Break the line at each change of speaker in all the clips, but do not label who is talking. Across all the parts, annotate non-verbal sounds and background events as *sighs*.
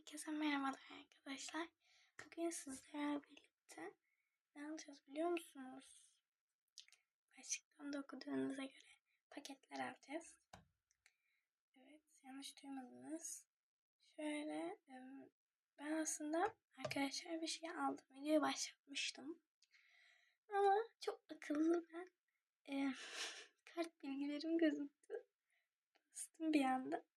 Herkese merhabalar arkadaşlar. Bugün sizlerle birlikte ne alacağız biliyor musunuz? Başlıktan da okuduğunuza göre paketler alacağız. Evet yanlış duymadınız. Şöyle ben aslında arkadaşlar bir şey aldım. Videoyu başlatmıştım. Ama çok akıllı ben. e, *laughs* kart bilgilerim gözüktü. Bastım bir anda.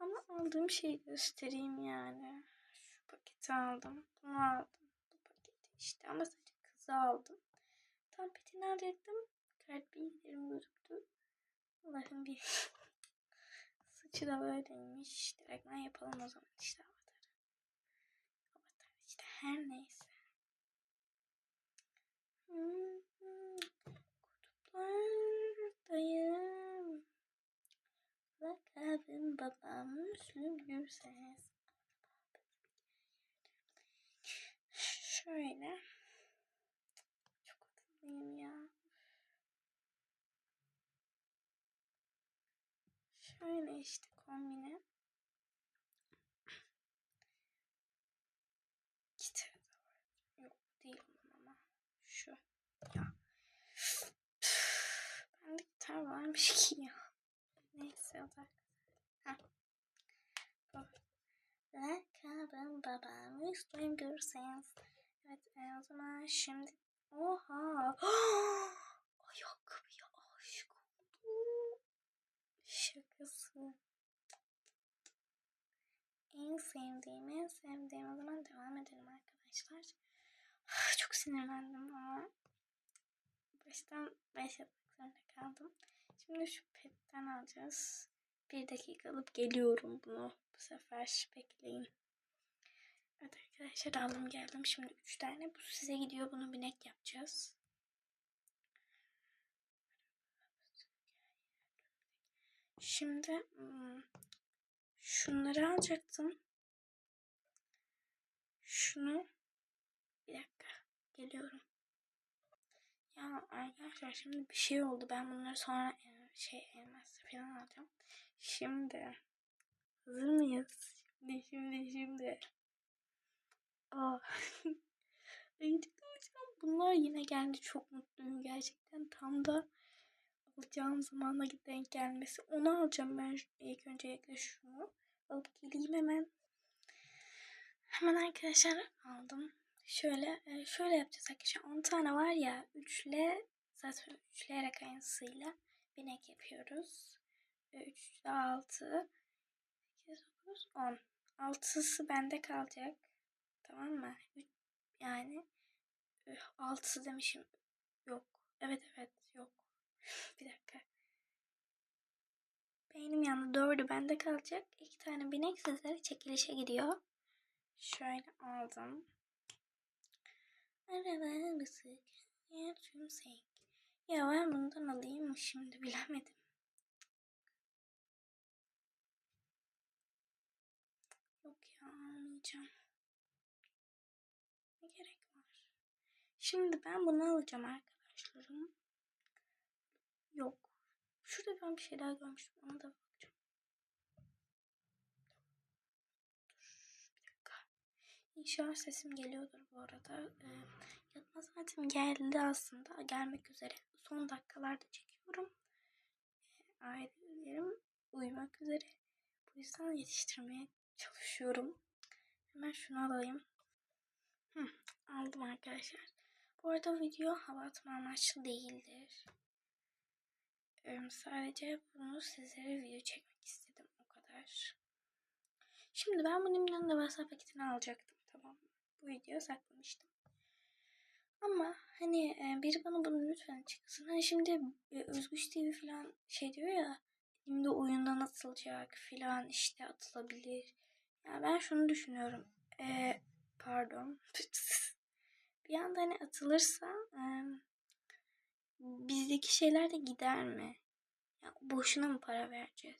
Ama aldığım şeyi göstereyim yani. Şu paketi aldım. Bunu aldım. Bu paketi işte ama sadece kızı aldım. Tam petini alacaktım. Bilgilerim gözüktü. Allah'ım bir *laughs* saçı da böyleymiş. Direkt ben yapalım o zaman işte avatarı. Avatar işte her neyse. Hmm, Kutuplardayım. Lakabım babam Müslüm Gürses. Şöyle. Çok akıllıyım ya. Şöyle işte kombine. Gitarı da var. Yok değil ama. Şu. Ya. Bende gitar varmış ki ya. Da. Heh. Bu. Lakabım babam Müslüm Gürses. Evet e, o zaman şimdi. Oha. *gasps* Ayakkabıya aşık oldum. Şakası. En sevdiğim, en sevdiğim. O zaman devam edelim arkadaşlar. *sighs* Çok sinirlendim ama baştan başlatmak zorunda kaldım. Şimdi şu petten alacağız. Bir dakika alıp geliyorum bunu. Bu sefer bekleyin. Evet arkadaşlar aldım geldim. Şimdi üç tane. Bu size gidiyor. Bunu binek yapacağız. Şimdi hmm, şunları alacaktım. Şunu bir dakika geliyorum. Ya arkadaşlar şimdi bir şey oldu. Ben bunları sonra şey elmasla falan alacağım. Şimdi hazır mıyız? Şimdi şimdi şimdi. Aa. *laughs* Bunlar yine geldi. Çok mutluyum gerçekten. Tam da alacağım zamana denk gelmesi. Onu alacağım ben ilk öncelikle şunu. Alıp geleyim hemen. Hemen arkadaşlar aldım. Şöyle e, şöyle yapacağız arkadaşlar. 10 tane var ya 3 ile zaten üçleyerek aynısıyla binek yapıyoruz. 3 ile 6 8 9 10. 6'sı bende kalacak. Tamam mı? Yani 6'sı demişim. Yok. Evet evet yok. *laughs* bir dakika. Beynim yandı. Dördü bende kalacak. İki tane binek sizlere çekilişe gidiyor. Şöyle aldım. Araba bısık. Yer tümsek. Ya ben bundan alayım mı şimdi bilemedim. Yok ya almayacağım. Ne gerek var? Şimdi ben bunu alacağım arkadaşlarım. Yok. Şurada ben bir şey daha görmüştüm. Ona da bakacağım. Dur bir dakika. İnşallah sesim geliyordur bu arada. Ee, yatma saatim geldi aslında. Gelmek üzere. Son dakikalarda çekiyorum. Ee, ailelerim uyumak üzere. Bu yüzden yetiştirmeye çalışıyorum. Hemen şunu alayım. Hı, aldım arkadaşlar. Bu arada video hava atma amaçlı değildir. Ee, sadece bunu sizlere video çekmek istedim. O kadar. Şimdi ben bunun yanında WhatsApp paketini alacaktım. Tamam mı? Bu videoyu saklamıştım. Ama hani e, biri bana bunu lütfen çıksın. Hani şimdi e, Özgüç TV falan şey diyor ya. Şimdi oyundan atılacak falan işte atılabilir. Yani ben şunu düşünüyorum. E, pardon. *laughs* bir anda hani atılırsa e, bizdeki şeyler de gider mi? Ya boşuna mı para vereceğiz?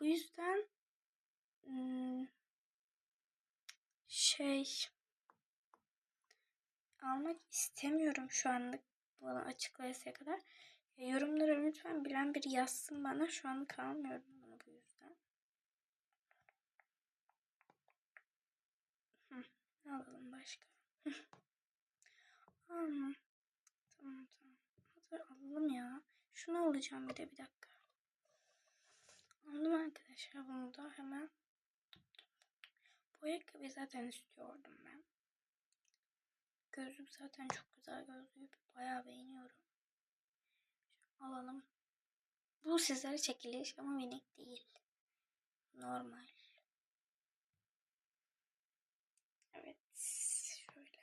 Bu yüzden şey almak istemiyorum şu anlık bana açıklayasıya kadar. Ya yorumlara lütfen bilen biri yazsın bana. Şu anlık almıyorum bunu bu yüzden. alalım başka. Aa, tamam tamam. Hadi alalım ya. Şunu alacağım bir de bir dakika. Aldım arkadaşlar bunu da hemen. Bu ayakkabıyı zaten istiyordum ben. Gözlük zaten çok güzel gözlüğü bayağı beğeniyorum. Alalım. Bu sizlere çekiliş ama minik değil. Normal. Evet. Şöyle.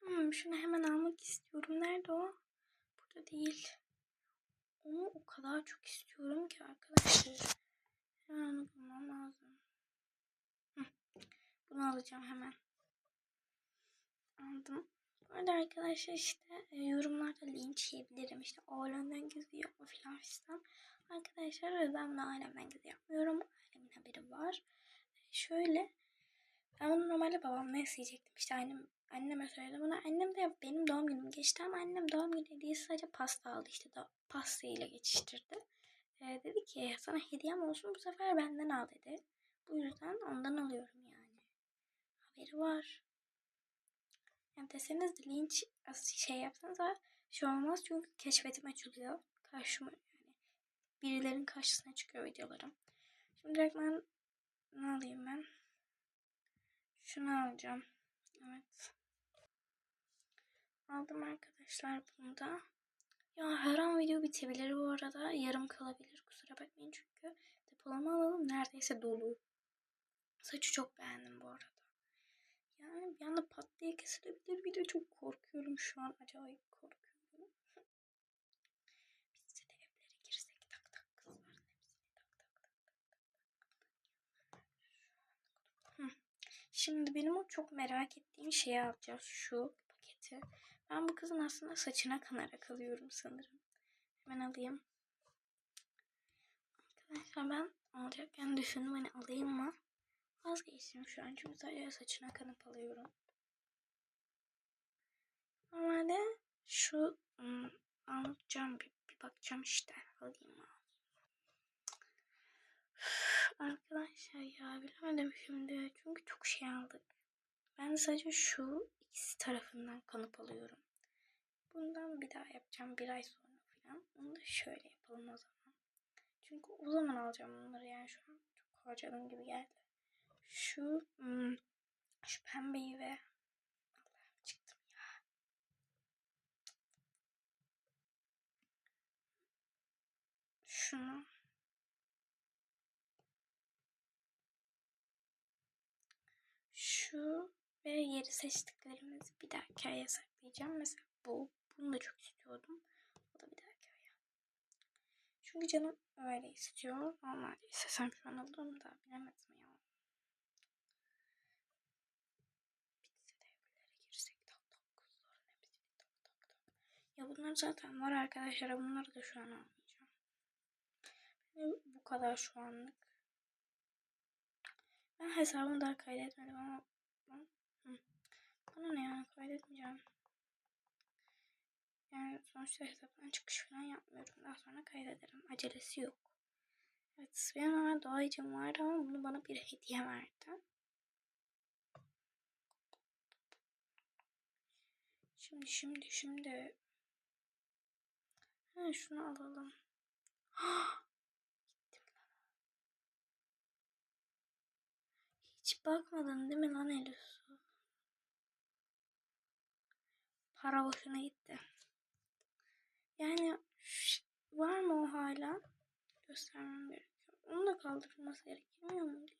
Hmm, şunu hemen almak istiyorum. Nerede o? Burada değil. Onu o kadar çok istiyorum ki arkadaşlar. Hemen onu bulmam lazım. Hı. Bunu alacağım hemen. Aldım. Bu arkadaşlar işte e, yorumlarda linç yiyebilirim. İşte ailemden gizli yapma filan fistan. Arkadaşlar ben bunu ailemden gizli yapmıyorum. Ailemin haberi var. Şöyle ben bunu normalde babamla isteyecektim. İşte annem, anneme söyledim bunu. Annem de benim doğum günüm geçti ama annem doğum günü hediyesi sadece pasta aldı. İşte da, pasta ile geçiştirdi. Ee, dedi ki sana hediyem olsun bu sefer benden al dedi. Bu yüzden ondan alıyorum yani. Haberi var. Yani deseniz de linç şey yapsanız da şey olmaz çünkü keşfetim açılıyor. Karşıma yani birilerin karşısına çıkıyor videolarım. Şimdi direkt ben ne alayım ben? Şunu alacağım. Evet. Aldım arkadaşlar bunu da. Ya her an video bitebilir bu arada. Yarım kalabilir. Kusura bakmayın çünkü depolama alalım neredeyse dolu. Saçı çok beğendim bu arada. Yani bir anda pat diye kesilebilir video. Çok korkuyorum şu an. Acayip korkuyorum. Biz de evlere girsek tak tak kızların hepsini tak tak tak tak tak. Şimdi benim o çok merak ettiğim şeyi alacağız. Şu paketi. Ben bu kızın aslında saçına kanarak alıyorum sanırım. Hemen alayım. Arkadaşlar ben alacakken düşündüm hani alayım mı? Vazgeçtim şu an çünkü sadece saçına kanıp alıyorum. Normalde şu ım, alacağım bir, bir bakacağım işte alayım mı? Arkadaşlar ya bilemedim şimdi çünkü çok şey aldık. Ben sadece şu ikisi tarafından kanıp alıyorum. Bundan bir daha yapacağım bir ay sonra falan. Onu da şöyle yapalım o zaman. Çünkü o zaman alacağım bunları yani şu an çok harcadığım gibi geldi. Şu hmm, şu pembeyi ve Allah'ım çıktım ya. Şunu şu ve yeri seçtiklerimizi bir dahaki aya saklayacağım. Mesela bu. Bunu da çok istiyordum. O da bir dahaki aya. Çünkü canım öyle istiyor. Normalde istesem şu an alırım da bilemedim ya. Bitse de evlere girsek tak tak kızların hepsini tak tak tak. Ya bunlar zaten var arkadaşlar. Bunları da şu an almayacağım. Bu kadar şu anlık. Ben hesabımı daha kaydetmedim ama. Bana ne yani kaydetmeyeceğim. Yani sonuçta hesaptan çıkış falan yapmıyorum. Daha sonra kaydederim. Acelesi yok. Evet benim hemen doğayıcım vardı ama bunu bana bir hediye verdi. Şimdi şimdi şimdi. Ha, şunu alalım. *gasps* Hiç bakmadın değil mi lan Elif? Para boşuna gitti. Yani var mı o hala? Göstermem gerekiyor. Onu da kaldırılması gerekmiyor muydu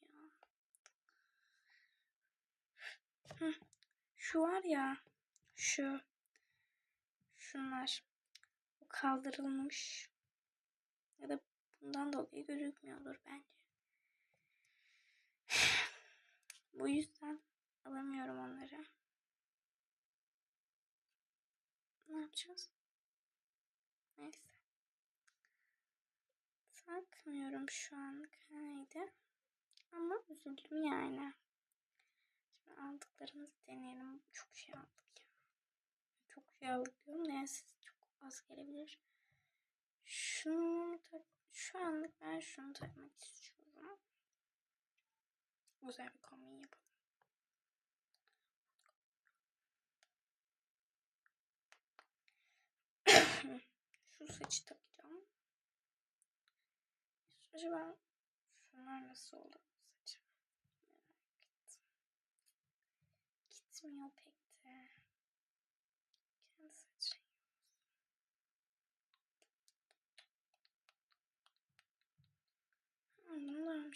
ya? Şu var ya. Şu. Şunlar. Kaldırılmış. Ya da bundan dolayı gözükmüyordur bence. *sighs* Bu yüzden alamıyorum onları. Ne yapacağız? Neyse. Takmıyorum şu anlık. Neydi? Ama üzüldüm yani. Şimdi aldıklarımızı deneyelim. Çok şey aldık ya. Çok şey aldık diyorum. Neyse çok az gelebilir. Şunu tak şu anlık ben şunu takmak istiyorum. Güzel bir kombin yapalım. *coughs* şu saçı takacağım. Acaba şunlar nasıl olur saçım? Merak ettim. Gitmiyor pek de.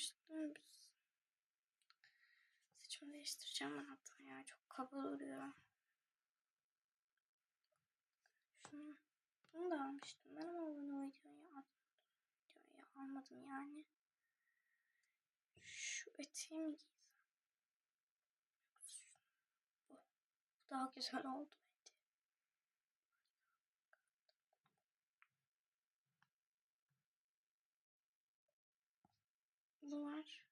Almıştım biz. Saçımı değiştireceğim ben ya. Çok kaba duruyor. Şunu, bunu da almıştım ben ama bunu videoya atmadım. Videoya almadım yani. Şu eteği mi giysem? Bu daha güzel oldu *coughs* Bu var.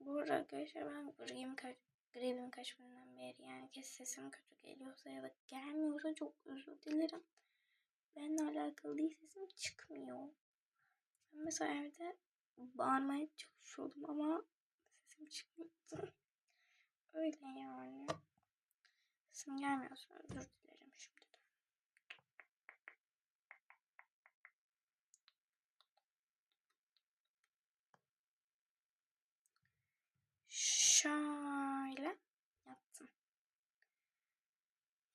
Bu var. Arkadaşlar ben griyim kaç, gribim kaç günden beri yani kes sesim kötü geliyorsa ya da gelmiyorsa çok özür dilerim. Benimle alakalı değil sesim çıkmıyor. Ben mesela evde bağırmaya çalışıyordum ama sesim çıkmıyordu. *laughs* Öyle yani. Sesim gelmiyorsa özür dilerim Şöyle yaptım.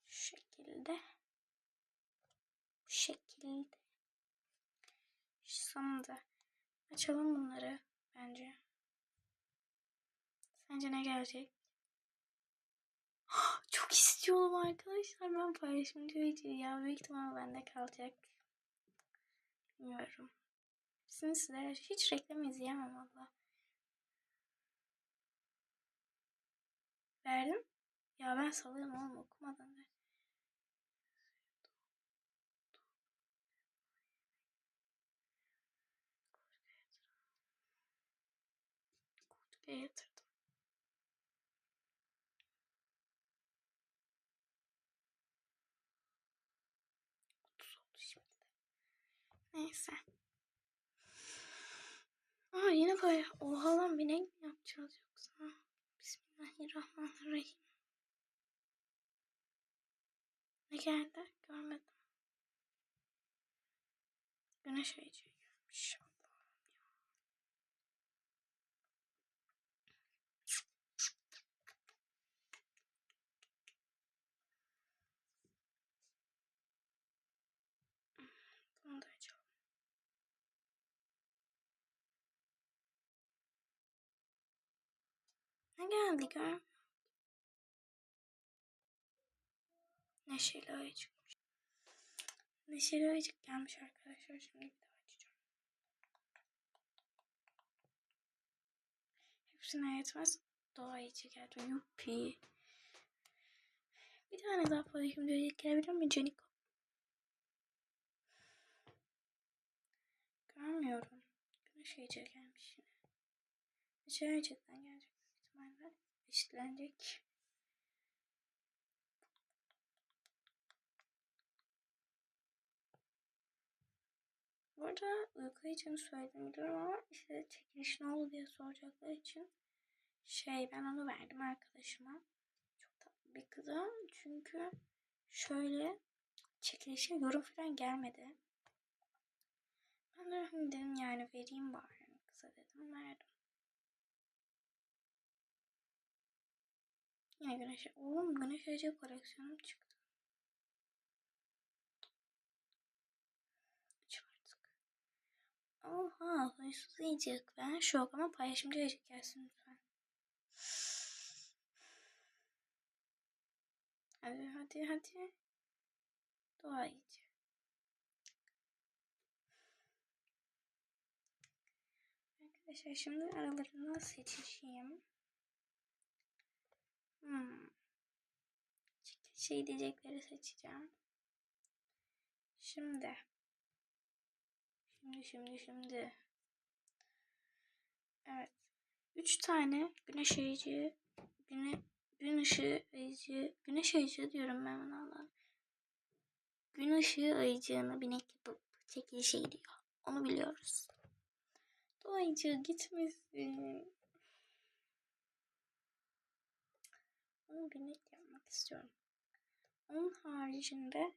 Şu şekilde. Bu şekilde. Şimdi açalım bunları bence. Sence ne gelecek? *gasps* Çok istiyorum arkadaşlar. Ben paylaşımcı video ya. Büyük ihtimalle bende kalacak. Bilmiyorum. Şimdi sizlere hiç reklam izleyemem valla. Verdim. Ya ben salıyorum oğlum okumadan ver. Kurtuya yatırdım. Otuz oldu şimdi. Neyse. Aa yine böyle. Oha lan binek mi yapacağız yoksa? Bismillahirrahmanirrahim. Ne geldi? Görmedim. Güneş ayıcı gelmiş. Ne geldi gör? Neşeli ayıcıkmış. Neşeli ayıcık gelmiş arkadaşlar. Şimdi bir daha açacağım. Hepsine yetmez. Doğa ayıcı geldi. Yuppi. Bir tane daha paylaşım diyecek gelebilir mi Caniko? Görmüyorum. Güneş ayıcı gelmiş yine. Neşeli büyük Eşitlenecek. Bu arada uyku için söyledim biliyorum ama işte çekiliş ne oldu diye soracaklar için şey ben onu verdim arkadaşıma. Çok tatlı bir kıza. Çünkü şöyle çekilişe yorum falan gelmedi. Ben de hani dedim yani vereyim bari kıza dedim verdim. Güneş. Oğlum güneş ayıcı koleksiyonum çıktı. Aç artık. Oha huysuz ayıcık. Ben şok ama paylaşımcı ayıcık gelsin lütfen. Hadi hadi hadi. Doğa ayıcı. Arkadaşlar şimdi aralarından seçeceğim. Hmm. Şey diyecekleri seçeceğim. Şimdi. Şimdi şimdi şimdi. Evet. Üç tane güneş ayıcı, güne, gün ışığı ayıcı, güneş ayıcı diyorum ben buna Allah'ım. Gün ışığı ayıcığını binek yapıp çekilişe gidiyor. Onu biliyoruz. Doğa ayıcığı gitmesin. Onu binek yapmak istiyorum. Onun haricinde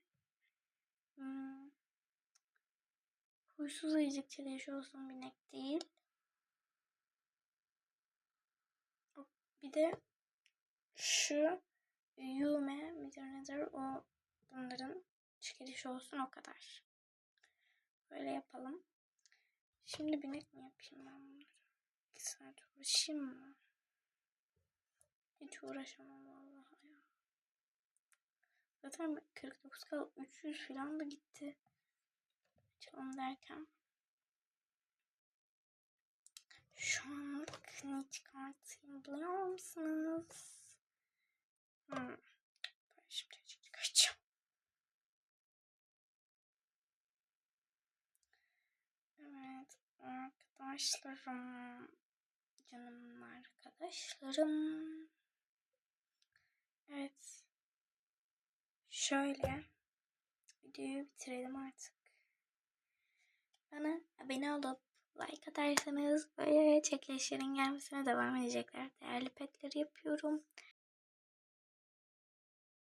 hmm, huysuz ayıcık çeleşi olsun binek değil. Bir de şu Yume midir nedir o bunların çekilişi olsun o kadar. Böyle yapalım. Şimdi binek mi yapayım ben bunları? 2 saat uğraşayım mı? Hiç uğraşamam vallahi ya. Zaten 49 kal 300 falan da gitti. Açalım derken. Şu anlık ne çıkartayım biliyor musunuz? Hmm. Ben şimdi çıkartacağım. Evet arkadaşlarım. Canım arkadaşlarım. Evet. Şöyle videoyu bitirelim artık. Bana abone olup like atarsanız böyle çekilişlerin gelmesine devam edecekler. Değerli petleri yapıyorum.